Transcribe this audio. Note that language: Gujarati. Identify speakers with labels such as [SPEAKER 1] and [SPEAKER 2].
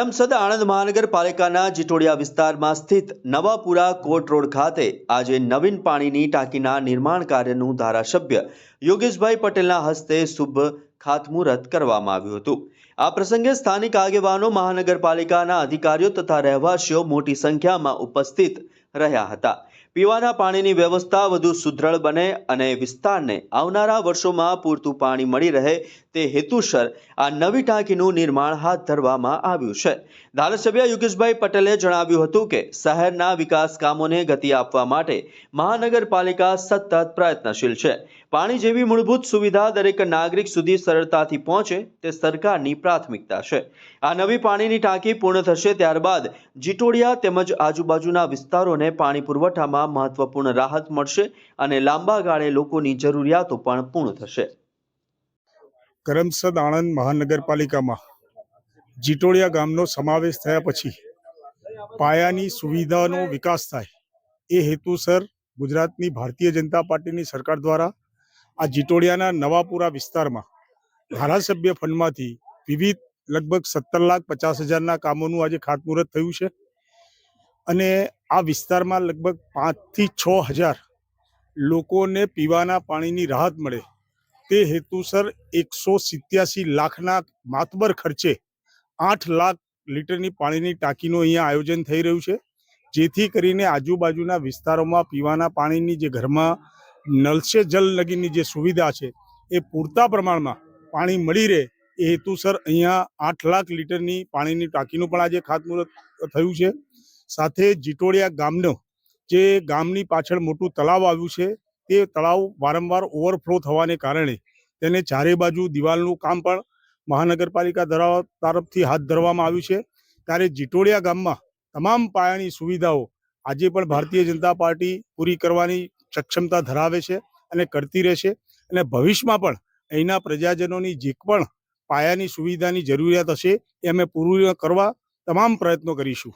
[SPEAKER 1] કરમસદ આણંદ મહાનગરપાલિકાના જીટોડિયા વિસ્તારમાં સ્થિત નવાપુરા કોટ રોડ ખાતે આજે નવીન પાણીની ટાંકીના નિર્માણ કાર્યનું ધારાસભ્ય યોગેશભાઈ પટેલના હસ્તે શુભ ખાતમુહૂર્ત કરવામાં આવ્યું હતું. આ પ્રસંગે સ્થાનિક આગેવાનો, મહાનગરપાલિકાના અધિકારીઓ તથા રહેવાસીઓ મોટી સંખ્યામાં ઉપસ્થિત રહ્યા હતા. પીવાના પાણીની વ્યવસ્થા વધુ સુદૃઢ બને અને વિસ્તારને આવનારા વર્ષોમાં પૂરતું પાણી મળી રહે તે હેતુસર આ નવી ટાંકીનું નિર્માણ હાથ ધરવામાં આવ્યું છે. ધારાસભ્ય યોગેશભાઈ પટેલે જણાવ્યું હતું કે શહેરના વિકાસ કામોને ગતિ આપવા માટે મહાનગરપાલિકા સતત પ્રયત્નશીલ છે. પાણી જેવી મૂળભૂત સુવિધા દરેક નાગરિક સુધી સરળતાથી પહોંચે તે સરકારની પ્રાથમિકતા છે. આ નવી પાણીની ટાંકી પૂર્ણ થશે ત્યારબાદ જીટોડિયા તેમજ આજુબાજુના વિસ્તારોને પાણી પુરવઠામાં મહત્વપૂર્ણ રાહત મળશે અને લાંબા ગાળે લોકોની જરૂરિયાતો પણ પૂર્ણ થશે.
[SPEAKER 2] કરમસદ આણંદ મહાનગરપાલિકામાં જીટોડિયા ગામનો સમાવેશ થયા પછી પાયાની સુવિધાનો વિકાસ થાય એ હેતુસર ગુજરાતની ભારતીય જનતા પાર્ટીની સરકાર દ્વારા આ જીટોડિયાના નવાપુરા વિસ્તારમાં ધારાસભ્ય ફંડમાંથી વિવિધ લગભગ સત્તર લાખ પચાસ હજારના કામોનું આજે ખાતમુહૂર્ત થયું છે. અને આ વિસ્તારમાં લગભગ પાંચથી છ હજાર લોકોને પીવાના પાણીની રાહત મળે તે હેતુસર એકસો સિત્યાસી લાખના માતબર ખર્ચે આઠ લાખ લીટરની પાણીની ટાંકીનું અહીંયા આયોજન થઈ રહ્યું છે. જેથી કરીને આજુબાજુના વિસ્તારોમાં પીવાના પાણીની જે ઘરમાં નલ સે જલ લગીની જે સુવિધા છે, એ પૂરતા પ્રમાણમાં પાણી મળી રહે, એ હેતુસર અહીંયા આઠ લાખ લીટરની પાણીની ટાંકીનું પણ આજે ખાતમુહૂર્ત થયું છે. સાથે જીટોડિયા ગામનો જે ગામની પાછળ મોટું તળાવ આવ્યું છે, તે તળાવ વારંવાર ઓવરફ્લો થવાને કારણે તેને ચારે બાજુ દિવાલનું કામ પણ મહાનગરપાલિકા દ્વારા તરફથી હાથ ધરવામાં આવ્યું છે. ત્યારે જીટોડિયા ગામમાં તમામ પાયાની સુવિધાઓ આજે પણ ભારતીય જનતા પાર્ટી પૂરી કરવાની સક્ષમતા ધરાવે છે અને કરતી રહેશે. અને ભવિષ્યમાં પણ અહીંના પ્રજાજનોની જે પણ પાયાની સુવિધાની જરૂરિયાત હશે એ અમે પૂરી કરવા તમામ પ્રયત્નો કરીશું.